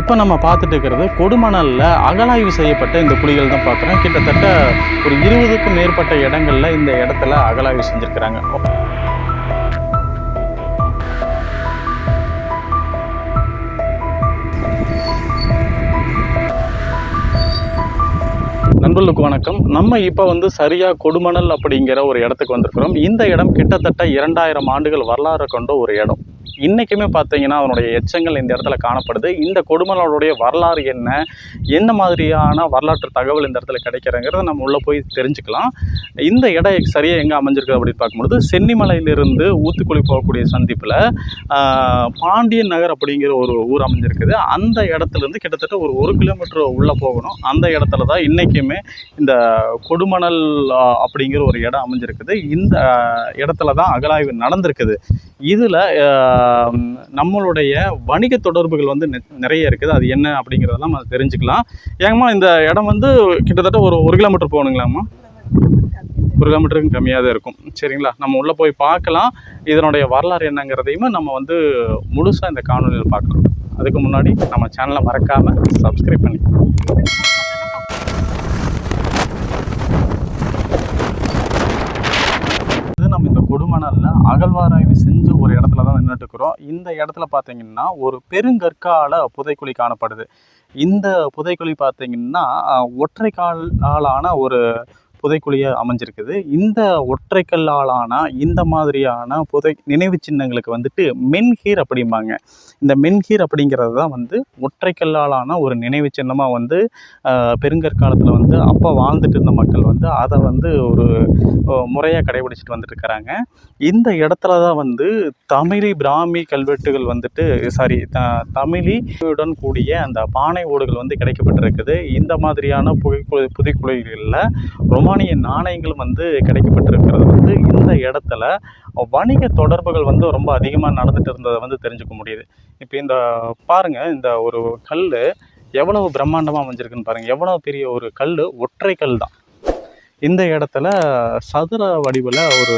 இப்போ நம்ம பார்த்துட்டு இருக்கிறது கொடுமணலில் அகலாய்வு செய்யப்பட்ட இந்த குழிகள் தான் பார்க்குறோம். கிட்டத்தட்ட ஒரு இருபதுக்கும் மேற்பட்ட இடங்களில் இந்த இடத்துல அகலாய்வு செஞ்சுருக்கிறாங்க. நண்பர்களுக்கு வணக்கம். நம்ம இப்போ வந்து சரியாக கொடுமணல் அப்படிங்கிற ஒரு இடத்துக்கு வந்திருக்கிறோம். இந்த இடம் கிட்டத்தட்ட இரண்டாயிரம் ஆண்டுகள் வரலாறு கொண்ட ஒரு இடம். இன்றைக்குமே பார்த்தீங்கன்னா அதனுடைய எச்சங்கள் இந்த இடத்துல காணப்படுது. இந்த கொடுமலோடைய வரலாறு என்ன? என்ன மாதிரியான வரலாற்று தகவல் இந்த இடத்துல கிடைக்கிறங்கிறத நம்ம உள்ளே போய் தெரிஞ்சுக்கலாம். இந்த இடம் சரியாக எங்கே அமைஞ்சிருக்கு அப்படின்னு பார்க்கும்பொழுது சென்னிமலையிலிருந்து ஊத்துக்குழி போகக்கூடிய சந்திப்பில் பாண்டியன் நகர் அப்படிங்கிற ஒரு ஊர் அமைஞ்சிருக்குது. அந்த இடத்துலேருந்து கிட்டத்தட்ட ஒரு ஒரு கிலோமீட்டர் உள்ளே போகணும். அந்த இடத்துல தான் இன்றைக்குமே இந்த கொடுமணல் அப்படிங்கிற ஒரு இடம் அமைஞ்சிருக்குது. இந்த இடத்துல தான் அகலாய்வு நடந்திருக்குது. இதில் நம்மளுடைய வணிக தொடர்புகள் வந்து நிறைய இருக்குது. அது என்ன அப்படிங்கிறதெல்லாம் நம்ம தெரிஞ்சுக்கலாம். ஏங்கம்மா இந்த இடம் வந்து கிட்டத்தட்ட ஒரு ஒரு கிலோமீட்டர் போகணுங்களாம்மா? ஒரு கிலோமீட்டருக்கு கம்மியாக தான் இருக்கும். சரிங்களா? நம்ம உள்ளே போய் பார்க்கலாம். இதனுடைய வரலாறு என்னங்கிறதையுமே நம்ம வந்து முழுசாக இந்த காணொலியில் பார்க்கலாம். அதுக்கு முன்னாடி நம்ம சேனலை மறக்காமல் சப்ஸ்கிரைப் பண்ணி இது நம்ம இந்த கொடுமணல்ல அகழ்வாராய்வு செஞ்ச ஒரு இடத்துல தான் நின்றுட்டு இருக்கிறோம் இந்த இடத்துல பார்த்தீங்கன்னா ஒரு பெருங்கற்கால புதைக்குழி காணப்படுது. இந்த புதைக்குழி பார்த்தீங்கன்னா ஒற்றை ஒற்றைக்கால் ஆளான ஒரு புதைக்குழியாக அமைஞ்சிருக்குது. இந்த ஒற்றைக்கல்லாலான இந்த மாதிரியான புதை நினைவு சின்னங்களுக்கு வந்துட்டு மென்ஹீர் அப்படிம்பாங்க. இந்த மென்ஹீர் அப்படிங்கிறது தான் வந்து ஒற்றைக்கல்லாலான ஒரு நினைவு சின்னமாக வந்து பெருங்கற்காலத்தில் வந்து அப்போ வாழ்ந்துட்டு இருந்த மக்கள் வந்து அதை வந்து ஒரு முறையாக கடைபிடிச்சிட்டு வந்துட்டுருக்கிறாங்க. இந்த இடத்துல தான் வந்து தமிழி பிராமி கல்வெட்டுகள் வந்துட்டு சாரி த தமிழியுடன் கூடிய அந்த பானை ஓடுகள் வந்து கிடைக்கப்பட்டிருக்குது. இந்த மாதிரியான புகை புதைக்குழிகளில் ரொமானிய நாணயங்களும் வந்து கிடைக்கப்பட்டிருக்கிறது. வந்து இந்த இடத்துல வணிக தொடர்புகள் வந்து ரொம்ப அதிகமாக நடந்துட்டு இருந்ததை வந்து தெரிஞ்சுக்க முடியுது. இப்போ இந்த பாருங்க இந்த ஒரு கல் எவ்வளவு பிரம்மாண்டமாக அமைஞ்சிருக்குன்னு பாருங்கள் எவ்வளோ பெரிய ஒரு கல் ஒற்றை கல் தான். இந்த இடத்துல சதுர வடிவில் ஒரு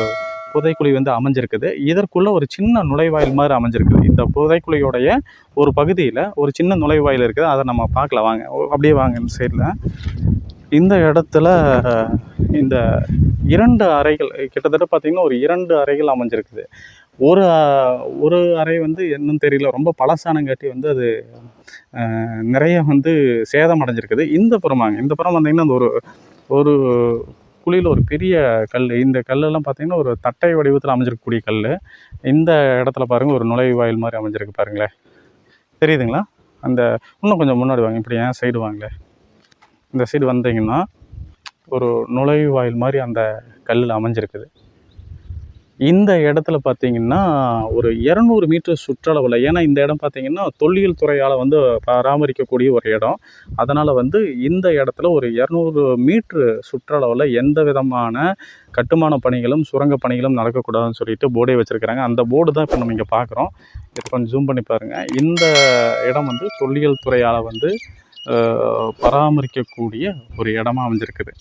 புதைக்குழி வந்து அமைஞ்சிருக்குது. இதற்குள்ளே ஒரு சின்ன நுழைவாயில் மாதிரி அமைஞ்சிருக்குது. இந்த புதைக்குழியோடைய ஒரு பகுதியில் ஒரு சின்ன நுழைவாயில் இருக்குது. அதை நம்ம பார்க்கலாம் வாங்க. அப்படியே வாங்க இந்த சைடில் இந்த இடத்துல இந்த இரண்டு அறைகள் கிட்டத்தட்ட பார்த்திங்கன்னா ஒரு இரண்டு அறைகள் அமைஞ்சிருக்குது. ஒரு ஒரு அறை வந்து என்னன்னு தெரியல ரொம்ப பழசானங்காட்டி வந்து அது நிறைய வந்து சேதம் அடைஞ்சிருக்குது. இந்த புறமாங்க இந்த புறம் வந்தீங்கன்னா அந்த ஒரு ஒரு குழியில் ஒரு பெரிய கல் இந்த கல்லெல்லாம் பார்த்திங்கன்னா ஒரு தட்டை வடிவத்தில் அமைஞ்சிருக்கக்கூடிய கல். இந்த இடத்துல பாருங்கள் ஒரு நுழைவாயில் மாதிரி அமைஞ்சிருக்கு பாருங்களேன். தெரியுதுங்களா? அந்த இன்னும் கொஞ்சம் முன்னாடி வாங்க இப்படி ஏன் சைடு வாங்களேன். இந்த சைடு வந்தீங்கன்னா ஒரு நுழைவாயில் மாதிரி அந்த கல்லில் அமைஞ்சிருக்குது. இந்த இடத்துல பார்த்தீங்கன்னா ஒரு இரநூறு மீட்டர் சுற்றளவில் ஏன்னா இந்த இடம் பார்த்தீங்கன்னா தொல்லியல் துறையால் வந்து பராமரிக்கக்கூடிய ஒரு இடம். அதனால் வந்து இந்த இடத்துல ஒரு இரநூறு மீட்ரு சுற்றளவில் எந்த விதமான கட்டுமான பணிகளும் சுரங்க பணிகளும் நடக்கக்கூடாதுன்னு சொல்லிட்டு போர்டே வச்சுருக்கிறாங்க. அந்த போர்டு தான் இப்போ நம்ம இங்கே பார்க்குறோம். இப்போ கொஞ்சம் ஜூம் பண்ணி பாருங்கள் இந்த இடம் வந்து தொல்லியல் துறையால் வந்து பராமரிக்கக்கூடிய ஒரு இடமா அமைஞ்சிருக்குது.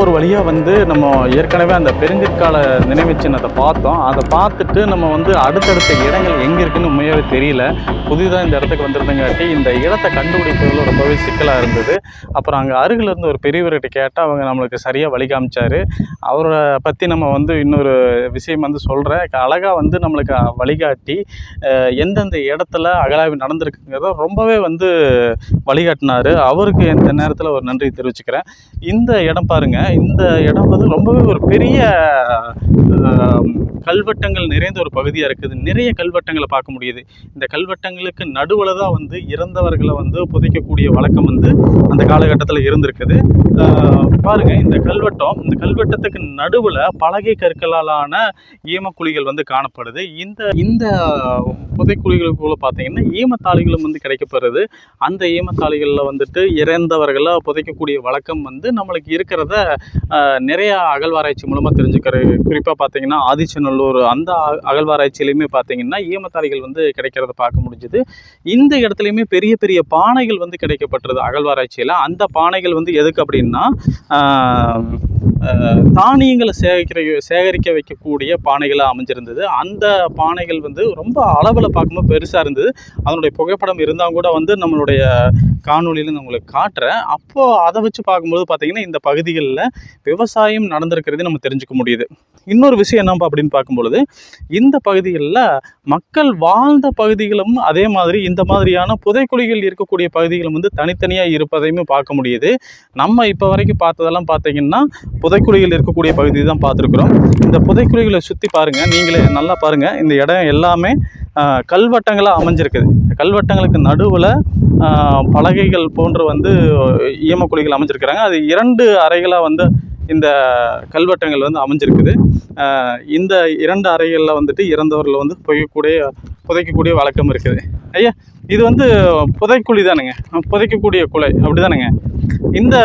ஒரு வழியாக வந்து நம்ம ஏற்கனவே அந்த பெருங்கற்கால நினைவு சின்னத்தை பார்த்தோம். அதை பார்த்துட்டு நம்ம வந்து அடுத்தடுத்த இடங்கள் எங்கே இருக்குன்னு உண்மையாகவே தெரியல. புதிதாக இந்த இடத்துக்கு வந்திருந்தங்காட்டி இந்த இடத்தை கண்டுபிடிப்பதில் ரொம்பவே சிக்கலாக இருந்தது. அப்புறம் அங்கே அருகில் இருந்து ஒரு பெரியவர்கிட்ட கேட்டால் அவங்க நம்மளுக்கு சரியாக வழி காமிச்சாரு. அவரை பற்றி நம்ம வந்து இன்னொரு விஷயம் வந்து சொல்கிறேன் அழகாக வந்து நம்மளுக்கு வழிகாட்டி எந்தெந்த இடத்துல அகலாவி நடந்திருக்குங்கிறத ரொம்பவே வந்து வழிகாட்டினாரு. அவருக்கு இந்த நேரத்தில் ஒரு நன்றி தெரிவிச்சுக்கிறேன். இந்த இடம் பாருங்க இந்த இடம் வந்து ரொம்பவே ஒரு பெரிய கல்வெட்டங்கள் நிறைந்த ஒரு பகுதியாக இருக்குது. நிறைய கல்வெட்டங்களை பார்க்க முடியுது. இந்த கல்வெட்டங்களுக்கு நடுவில் தான் வந்து இறந்தவர்களை வந்து புதைக்கக்கூடிய வழக்கம் வந்து அந்த காலகட்டத்தில் இருந்திருக்குது. பாருங்கள் இந்த கல்வெட்டம் இந்த கல்வெட்டத்துக்கு நடுவில் பலகை கற்களாலான ஈமக்குழிகள் வந்து காணப்படுது. இந்த இந்த புதைக்குழிகளுக்குள்ள பார்த்தீங்கன்னா ஈமத்தாளிகளும் வந்து கிடைக்கப்படுறது அந்த ஈமத்தாளிகளில் வந்துட்டு இறந்தவர்களை புதைக்கக்கூடிய வழக்கம் வந்து நம்மளுக்கு இருக்கிறத நிறையா அகழ்வாராய்ச்சி மூலமாக தெரிஞ்சுக்கிறது குறிப்பாக பார்த்தீங்கன்னா ஆதிச்சநல்லூர் அந்த அ- அகழ்வாராய்ச்சியிலையுமே பார்த்தீங்கன்னா ஈமத்தாளிகள் வந்து கிடைக்கிறத பார்க்க முடிஞ்சுது. இந்த இடத்துலையுமே பெரிய பெரிய பானைகள் வந்து கிடைக்கப்பட்டது அகழ்வாராய்ச்சியில். அந்த பானைகள் வந்து எதுக்கு அப்படின்னா தானியங்களை சேகரிக்கிற சேகரிக்க வைக்கக்கூடிய பானைகளாக அமைஞ்சிருந்தது. அந்த பானைகள் வந்து ரொம்ப அளவில் பார்க்கும்போது பெருசாக இருந்தது. அதனுடைய புகைப்படம் இருந்தால் கூட வந்து நம்மளுடைய காணொலியில் நான் உங்களுக்கு காட்டுறேன். அப்போது அதை வச்சு பார்க்கும்போது பார்த்திங்கன்னா இந்த பகுதிகளில் விவசாயம் நடந்திருக்கிறது நம்ம தெரிஞ்சுக்க முடியுது. இன்னொரு விஷயம் என்னப்பா அப்படின்னு பார்க்கும்பொழுது இந்த பகுதிகளில் மக்கள் வாழ்ந்த பகுதிகளும் அதே மாதிரி இந்த மாதிரியான புதைக்குழிகள் இருக்கக்கூடிய பகுதிகளும் வந்து தனித்தனியாக இருப்பதையுமே பார்க்க முடியுது. நம்ம இப்போ வரைக்கும் பார்த்ததெல்லாம் பார்த்தீங்கன்னா புதைக்குழிகள் இருக்கக்கூடிய பகுதி தான் பார்த்துருக்குறோம். இந்த புதைக்குழிகளை சுற்றி பாருங்கள் நீங்களே நல்லா பாருங்கள் இந்த இடம் எல்லாமே கல்வட்டங்களாக அமைஞ்சிருக்குது. கல்வட்டங்களுக்கு நடுவில் பலகைகள் போன்று வந்து ஈமக்குழிகள் அமைஞ்சிருக்கிறாங்க. அது இரண்டு அறைகளாக வந்து இந்த கல்வெட்டங்கள் வந்து அமைஞ்சிருக்குது. இந்த இரண்டு அறைகளில் வந்துட்டு இறந்தவர்கள் வந்து புதைக்கக்கூடிய புதைக்கக்கூடிய வழக்கம் இருக்குது. ஐயா இது வந்து புதைக்குழி தானுங்க. புதைக்கக்கூடிய குலை அப்படி தானுங்க இந்த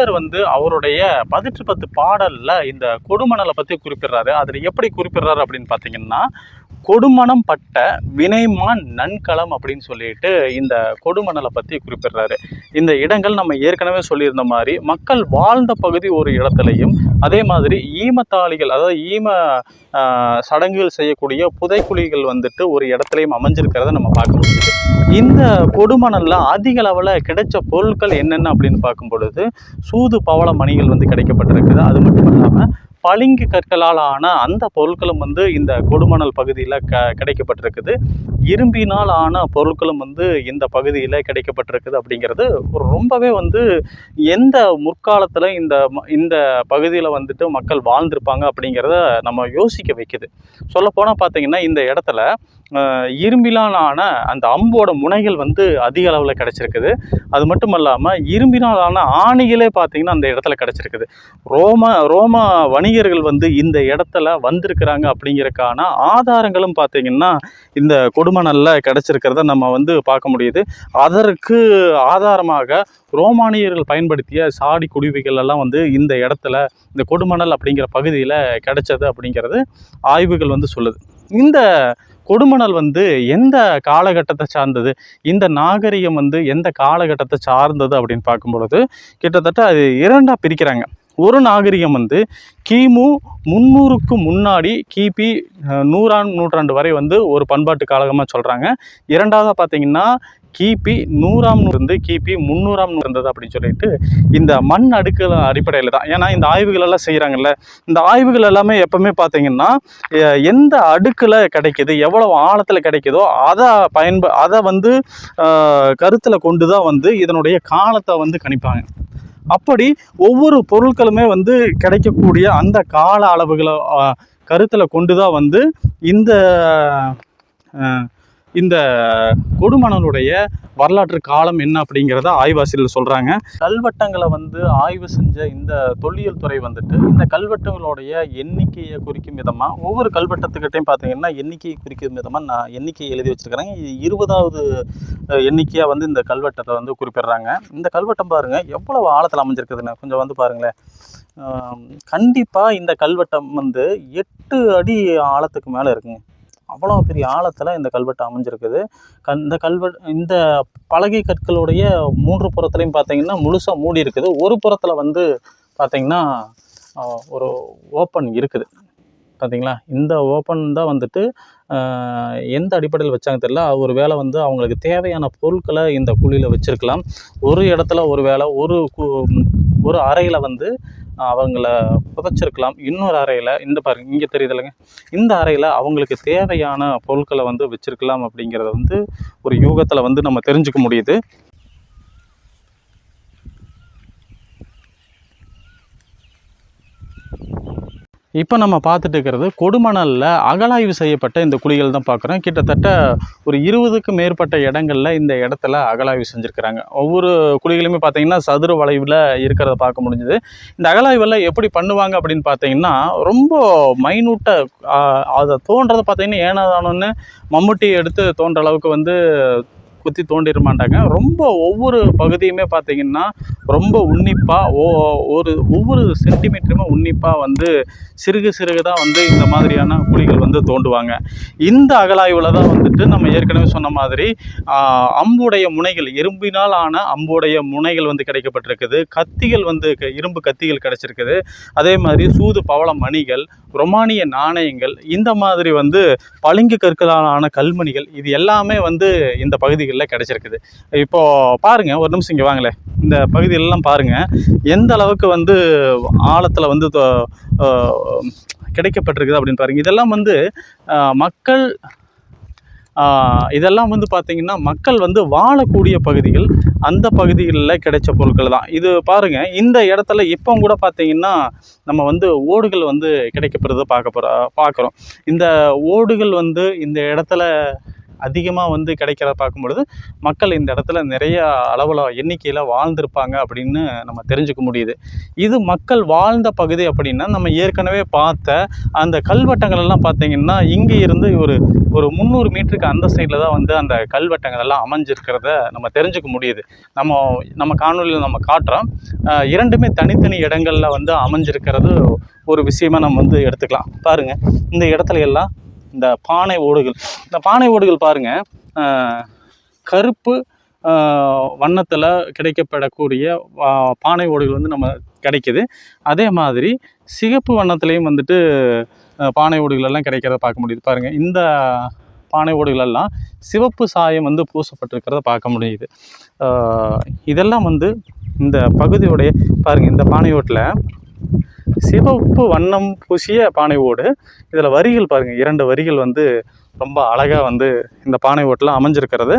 கபிலர் வந்து அவருடைய பதிற்று பத்து பாடல்ல இந்த கொடுமணலை பற்றி குறிப்பிடுறாரு. அதில் எப்படி குறிப்பிடுறாரு அப்படின்னு பார்த்தீங்கன்னா கொடுமணம் பட்ட வினைமான் நன்களம் அப்படின்னு சொல்லிட்டு இந்த கொடுமணலை பற்றி குறிப்பிடுறாரு. இந்த இடங்கள் நம்ம ஏற்கனவே சொல்லியிருந்த மாதிரி மக்கள் வாழ்ந்த பகுதி ஒரு இடத்துலையும் அதே மாதிரி ஈமத்தாளிகள் அதாவது ஈம சடங்குகள் செய்யக்கூடிய புதைக்குழிகள் வந்துட்டு ஒரு இடத்துலையும் அமைஞ்சிருக்கிறத நம்ம பார்க்க முடியுது. இந்த கொடுமணலில் அதிக அளவில் கிடைச்ச பொருட்கள் என்னென்ன அப்படின்னு பார்க்கும் பொழுது சூது பவள மணிகள் வந்து கிடைக்கப்பட்டிருக்குது. அது மட்டும் இல்லாமல் பளிங்கு கற்களால் ஆன அந்த பொருட்களும் வந்து இந்த கொடுமணல் பகுதியில் க கிடைக்கப்பட்டிருக்குது. இரும்பினால் ஆன பொருட்களும் வந்து இந்த பகுதியில் கிடைக்கப்பட்டிருக்குது அப்படிங்கிறது ரொம்பவே வந்து எந்த முற்காலத்தில் இந்த ம- இந்த பகுதியில் வந்துட்டு மக்கள் வாழ்ந்திருப்பாங்க அப்படிங்கிறத நம்ம யோசிக்க வைக்குது. சொல்லப்போனால் பார்த்தீங்கன்னா இந்த இடத்துல இரும்பினால் ஆன அந்த அம்போட முனைகள் வந்து அதிக அளவில் கிடச்சிருக்குது. அது மட்டும் இல்லாமல் இரும்பினால் ஆன ஆணிகளே பார்த்தீங்கன்னா அந்த இடத்துல கிடச்சிருக்குது. ரோம ரோம வணிகர்கள் வந்து இந்த இடத்துல வந்திருக்கிறாங்க அப்படிங்கிறக்கான ஆதாரங்களும் பார்த்தீங்கன்னா இந்த கொடுமணலில் கிடச்சிருக்கிறத நம்ம வந்து பார்க்க முடியுது. அதற்கு ஆதாரமாக ரோமானியர்கள் பயன்படுத்திய சாடி குடிவைகள் எல்லாம் வந்து இந்த இடத்துல இந்த கொடுமணல் அப்படிங்கிற பகுதியில் கிடைச்சது அப்படிங்கிறது ஆய்வுகள் வந்து சொல்லுது. இந்த கொடுமணல் வந்து எந்த காலகட்டத்தை சார்ந்தது? இந்த நாகரிகம் வந்து எந்த காலகட்டத்தை சார்ந்தது அப்படின்னு பார்க்கும் பொழுது கிட்டத்தட்ட அது இரண்டாக பிரிக்கிறாங்க. ஒரு நாகரிகம் வந்து கிமு முந்நூறுக்கு முன்னாடி கிபி நூறாம் நூற்றாண்டு வரை வந்து ஒரு பண்பாட்டு காலகமாக சொல்கிறாங்க இரண்டாவதாக பார்த்தீங்கன்னா கிபி நூறாம் இருந்து கிபி முந்நூறாம் இருந்தது அப்படின்னு சொல்லிட்டு இந்த மண் அடுக்குகள் அடிப்படையில் தான். ஏன்னா இந்த ஆய்வுகள் எல்லாம் செய்கிறாங்கல்ல இந்த ஆய்வுகள் எல்லாமே எப்பவுமே பார்த்தீங்கன்னா எந்த அடுக்கில் கிடைக்குது எவ்வளவு ஆழத்தில் கிடைக்குதோ அதை பயன்ப அதை வந்து கருத்தில் கொண்டு தான் வந்து இதனுடைய காலத்தை வந்து கணிப்பாங்க. அப்படி ஒவ்வொரு பொருட்களுமே வந்து கிடைக்கக்கூடிய அந்த கால அளவுகளை கருத்தில் கொண்டு தான் வந்து இந்த இந்த கொடுமணலுடைய வரலாற்று காலம் என்ன அப்படிங்கிறத ஆய்வாசிரியர் சொல்கிறாங்க கல்வெட்டங்களை வந்து ஆய்வு செஞ்ச இந்த தொல்லியல் துறை வந்துட்டு இந்த கல்வெட்டுகளுடைய எண்ணிக்கையை குறிக்கும் விதமாக ஒவ்வொரு கல்வெட்டத்துக்கிட்டையும் பார்த்தீங்கன்னா எண்ணிக்கையை குறிக்கும் விதமாக நான் எண்ணிக்கையை எழுதி வச்சிருக்கிறாங்க. இது இருபதாவது எண்ணிக்கையாக வந்து இந்த கல்வெட்டத்தை வந்து குறிப்பிடுறாங்க. இந்த கல்வெட்டம் பாருங்கள் எவ்வளவு ஆழத்தில் அமைஞ்சிருக்குதுன்னு. கொஞ்சம் வந்து பாருங்களேன். கண்டிப்பாக இந்த கல்வெட்டம் வந்து எட்டு அடி ஆழத்துக்கு மேலே இருக்குங்க. அவ்வளோ பெரிய ஆழத்தில் இந்த கல்வெட்டு அமைஞ்சிருக்குது. கல் இந்த கல்வெட் இந்த பலகை கற்களுடைய மூன்று புறத்துலையும் பார்த்தீங்கன்னா முழுசாக மூடி இருக்குது. ஒரு புறத்தில் வந்து பார்த்திங்கன்னா ஒரு ஓப்பன் இருக்குது. பார்த்தீங்களா இந்த ஓப்பன் தான் வந்துட்டு எந்த அடிப்படையில் வச்சாங்க தெரியல. ஒரு வேளை வந்து அவங்களுக்கு தேவையான பொருட்களை இந்த குழியில் வச்சுருக்கலாம். ஒரு இடத்துல ஒரு வேளை ஒரு கு- ஒரு அறையில் வந்து அவங்கள புதைச்சிருக்கலாம். இன்னொரு அறையில் இந்த பாருங்க இங்கே தெரியுதுல்லங்க இந்த அறையில் அவங்களுக்கு தேவையான பொருட்களை வந்து வச்சுருக்கலாம் அப்படிங்கிறத வந்து ஒரு யூகத்தில் வந்து நம்ம தெரிஞ்சுக்க முடியுது. இப்போ நம்ம பார்த்துட்டு இருக்கிறது கொடுமணலில் அகழாய்வு செய்யப்பட்ட இந்த குழிகள் தான் பார்க்குறோம். கிட்டத்தட்ட ஒரு இருபதுக்கும் மேற்பட்ட இடங்களில் இந்த இடத்துல அகழாய்வு செஞ்சுருக்கிறாங்க. ஒவ்வொரு குழிகளுமே பார்த்தீங்கன்னா சதுர வளைவில் இருக்கிறத பார்க்க முடிஞ்சுது. இந்த அகலாய்வெல்லாம் எப்படி பண்ணுவாங்க அப்படின்னு பார்த்தீங்கன்னா ரொம்ப மைனூட்டாக அதை தோன்றதை பார்த்தீங்கன்னா ஏனாதானோன்னு மம்முட்டி எடுத்து தோன்ற அளவுக்கு வந்து குத்தி தோண்டிட மாட்டாங்க ரொம்ப ஒவ்வொரு பகுதியுமே பார்த்தீங்கன்னா ரொம்ப உன்னிப்பாக ஓ ஒரு ஒவ்வொரு சென்டிமீட்டருமே உன்னிப்பாக வந்து சிறுகு சிறுகு தான் வந்து இந்த மாதிரியான குழிகள் வந்து தோண்டுவாங்க. இந்த அகலாய்வில் தான் வந்துட்டு நம்ம ஏற்கனவே சொன்ன மாதிரி அம்புடைய முனைகள் இரும்பினால் ஆன அம்புடைய முனைகள் வந்து கிடைக்கப்பட்டிருக்குது. கத்திகள் வந்து க- இரும்பு கத்திகள் கிடைச்சிருக்குது. அதே மாதிரி சூது பவள மணிகள் ரொமானிய நாணயங்கள் இந்த மாதிரி வந்து பளிங்கு கற்களால் ஆன கல்மணிகள் இது எல்லாமே வந்து இந்த பகுதிகள் பகுதிகளில் கிடைச்சிருக்குது. இப்போது பாருங்க ஒரு நிமிஷம் இங்கே வாங்களேன். இந்த பகுதியிலலாம் பாருங்க எந்த அளவுக்கு வந்து ஆழத்தில் வந்து கிடைக்கப்பட்டிருக்குது அப்படின்னு பாருங்க. இதெல்லாம் வந்து மக்கள் இதெல்லாம் வந்து பார்த்திங்கன்னா மக்கள் வந்து வாழக்கூடிய பகுதிகள் அந்த பகுதிகளில் கிடைச்ச பொருட்கள் தான். இது பாருங்கள் இந்த இடத்துல இப்போ கூட பார்த்திங்கன்னா நம்ம வந்து ஓடுகள் வந்து கிடைக்கப்படுறத பார்க்க போகிற பார்க்குறோம் இந்த ஓடுகள் வந்து இந்த இடத்துல அதிகமாக வந்து கிடைக்கிறத பார்க்கும்பொழுது மக்கள் இந்த இடத்துல நிறைய அளவில் எண்ணிக்கையில் வாழ்ந்திருப்பாங்க அப்படின்னு நம்ம தெரிஞ்சுக்க முடியுது. இது மக்கள் வாழ்ந்த பகுதி அப்படின்னா நம்ம ஏற்கனவே பார்த்த அந்த கல்வெட்டங்கள் எல்லாம் பார்த்தீங்கன்னா இங்கே இருந்து ஒரு ஒரு முந்நூறு மீட்டருக்கு அந்த சைடில் தான் வந்து அந்த கல்வெட்டங்கள் எல்லாம் அமைஞ்சிருக்கிறத நம்ம தெரிஞ்சுக்க முடியுது. நம்ம நம்ம காணொலியில் நம்ம காட்டுறோம். இரண்டுமே தனித்தனி இடங்களில் வந்து அமைஞ்சிருக்கிறது ஒரு விஷயமா நம்ம வந்து எடுத்துக்கலாம். பாருங்கள் இந்த இடத்துல எல்லாம் இந்த பானை ஓடுகள் இந்த பானை ஓடுகள் பாருங்கள் கருப்பு வண்ணத்தில் கிடைக்கப்படக்கூடிய பானை ஓடுகள் வந்து நம்ம கிடைக்குது. அதே மாதிரி சிகப்பு வண்ணத்துலேயும் வந்துட்டு பானை ஓடுகள் எல்லாம் கிடைக்கிறத பார்க்க முடியுது. பாருங்கள் இந்த பானை ஓடுகளெல்லாம் சிவப்பு சாயம் வந்து பூசப்பட்டிருக்கிறத பார்க்க முடியுது. இதெல்லாம் வந்து இந்த பகுதியுடைய பாருங்கள் இந்த பானை ஓட்டில் சிவப்பு வண்ணம் பூசிய பானை ஓடு இதில் வரிகள் பாருங்கள் இரண்டு வரிகள் வந்து ரொம்ப அழகாக வந்து இந்த பானை ஓட்டில் அமைஞ்சிருக்கிறது.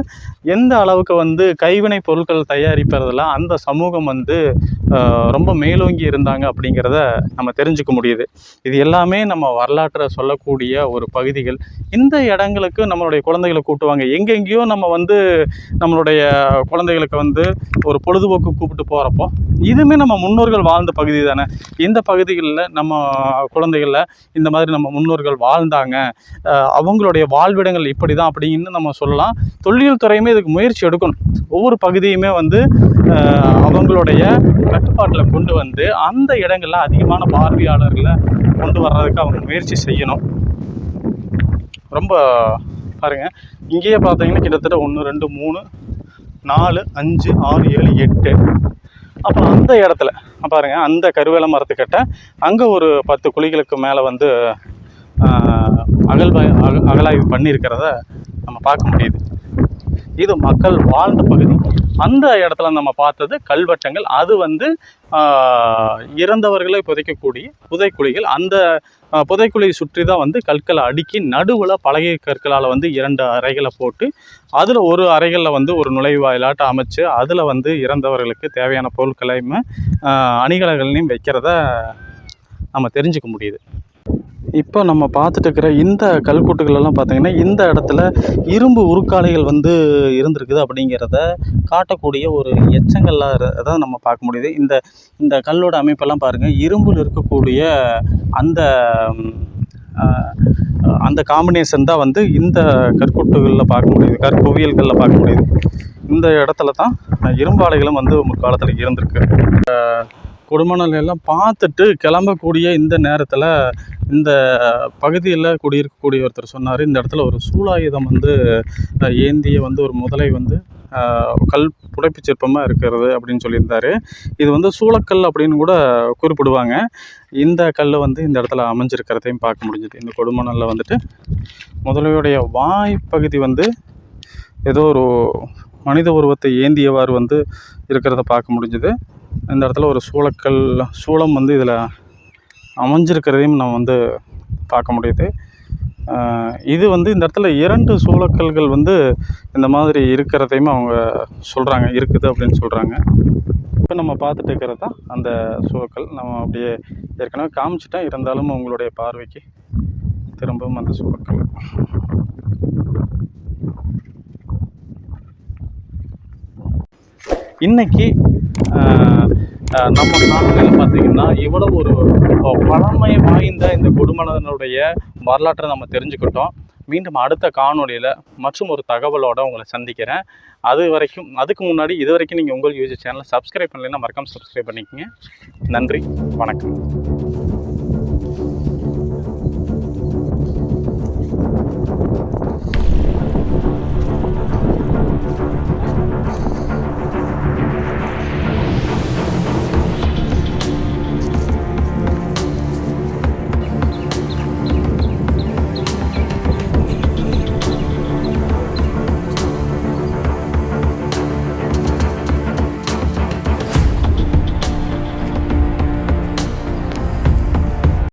எந்த அளவுக்கு வந்து கைவினை பொருட்கள் தயாரிப்பதில் அந்த சமூகம் வந்து ரொம்ப மேலோங்கி இருந்தாங்க அப்படிங்கிறத நம்ம தெரிஞ்சுக்க முடியுது. இது எல்லாமே நம்ம வரலாற்றை சொல்லக்கூடிய ஒரு பகுதிகள். இந்த இடங்களுக்கு நம்மளுடைய குழந்தைகளை கூட்டுவாங்க. எங்கெங்கேயோ நம்ம வந்து நம்மளுடைய குழந்தைகளுக்கு வந்து ஒரு பொழுதுபோக்கு கூப்பிட்டு போகிறப்போ இதுவுமே நம்ம முன்னோர்கள் வாழ்ந்த பகுதி தானே? இந்த பகுதிகளில் நம்ம குழந்தைகளில் இந்த மாதிரி நம்ம முன்னோர்கள் வாழ்ந்தாங்க. அவங்களுடைய வாழ்விடங்கள் இப்படி தான் அப்படின்னு நம்ம சொல்லலாம். தொல்லியல் துறையுமே இதுக்கு முயற்சி எடுக்கணும். ஒவ்வொரு பகுதியுமே வந்து அவங்களுடைய கட்டுப்பாட்டில் கொண்டு வந்து அந்த இடங்களில் அதிகமான பார்வையாளர்களை கொண்டு வர்றதுக்கு அவங்க முயற்சி செய்யணும். ரொம்ப பாருங்க. இங்கேயே பார்த்தீங்கன்னா கிட்டத்தட்ட ஒன்று ரெண்டு மூணு நாலு அஞ்சு ஆறு ஏழு எட்டு. அப்புறம் அந்த இடத்துல பாருங்க அந்த கருவேல மரத்துக்கிட்ட அங்கே ஒரு பத்து குழிகளுக்கு மேலே வந்து ஆஹ், அக அகலாய்வு பண்ணியிருக்கிறத நம்ம பார்க்க முடியுது. இது மக்கள் வாழ்ந்த பகுதி. அந்த இடத்துல நம்ம பார்த்தது கல்வெட்டங்கள். அது வந்து இறந்தவர்களை புதைக்கக்கூடிய புதைக்குழிகள். அந்த புதைக்குழியை சுற்றி தான் வந்து கற்களை அடுக்கி நடுவில் பழகிய கற்களால் வந்து இரண்டு அறைகளை போட்டு அதில் ஒரு அறைகளில் வந்து ஒரு நுழைவாயிலாட்டம் அமைச்சு அதில் வந்து இறந்தவர்களுக்கு தேவையான பொருட்களையும் ஆஹ், வைக்கிறத நம்ம தெரிஞ்சுக்க முடியுது. இப்போ நம்ம பார்த்துட்டு இருக்கிற இந்த கல்கூட்டுகளெல்லாம் பார்த்தீங்கன்னா இந்த இடத்துல இரும்பு உருக்காலைகள் வந்து இருந்திருக்குது அப்படிங்கிறத காட்டக்கூடிய ஒரு எச்சங்கள்லாம் தான் நம்ம பார்க்க முடியுது. இந்த இந்த கல்லோட அமைப்பெல்லாம் பாருங்கள் இரும்பில் இருக்கக்கூடிய அந்த அந்த காம்பினேஷன் தான் வந்து இந்த கற்கூட்டுகளில் பார்க்க முடியுது. கற்குவியல்களில் பார்க்க முடியுது. இந்த இடத்துல தான் இரும்பாலைகளும் வந்து முற்காலத்தில் இருந்திருக்கு. கொடுமணல் பார்த்துட்டு கிளம்பக்கூடிய இந்த நேரத்தில் இந்த பகுதியில் குடியிருக்கக்கூடிய ஒருத்தர் சொன்னார். இந்த இடத்துல ஒரு சூலாயுதம் வந்து ஏந்திய வந்து ஒரு முதலை வந்து கல் புடைப்புச் சிற்பமாக இருக்கிறது அப்படின்னு சொல்லியிருந்தாரு. இது வந்து சூளக்கல் அப்படின்னு கூட குறிப்பிடுவாங்க. இந்த கல் வந்து இந்த இடத்துல அமைஞ்சிருக்கிறதையும் பார்க்க முடிஞ்சுது. இந்த கொடுமணலில் வந்துட்டு முதலையுடைய வாய்ப்பகுதி வந்து ஏதோ ஒரு மனித உருவத்தை ஏந்தியவாறு வந்து இருக்கிறத பார்க்க முடிஞ்சுது. இந்த இடத்துல ஒரு சூளக்கல் சூளம் வந்து இதில் அமைஞ்சிருக்கிறதையும் நம்ம வந்து பார்க்க முடியுது. இது வந்து இந்த இடத்துல இரண்டு சூளக்கல்கள் வந்து இந்த மாதிரி இருக்கிறதையும் அவங்க சொல்கிறாங்க இருக்குது அப்படின்னு சொல்கிறாங்க இப்போ நம்ம பார்த்துட்டு இருக்கிறது தான் அந்த சூளக்கல் நம்ம அப்படியே ஏற்கனவே காமிச்சிட்டேன். இருந்தாலும் உங்களுடைய பார்வைக்கு திரும்பவும் அந்த சூழக்கல். இன்னைக்கு நம்ம நாட்டில் பார்த்தீங்கன்னா இவ்வளவு ஒரு பழமை வாய்ந்த இந்த குடும்பத்தினுடைய வரலாற்றை நம்ம தெரிஞ்சுக்கிட்டோம். மீண்டும் அடுத்த காணொலியில் மற்றும் ஒரு தகவலோடு உங்களை சந்திக்கிறேன். அது வரைக்கும் அதுக்கு முன்னாடி இது வரைக்கும் நீங்கள் உங்கள் யூஜி சேனலை சப்ஸ்கிரைப் பண்ணலைன்னா மறக்காமல் சப்ஸ்கிரைப் பண்ணிக்கங்க. நன்றி வணக்கம்.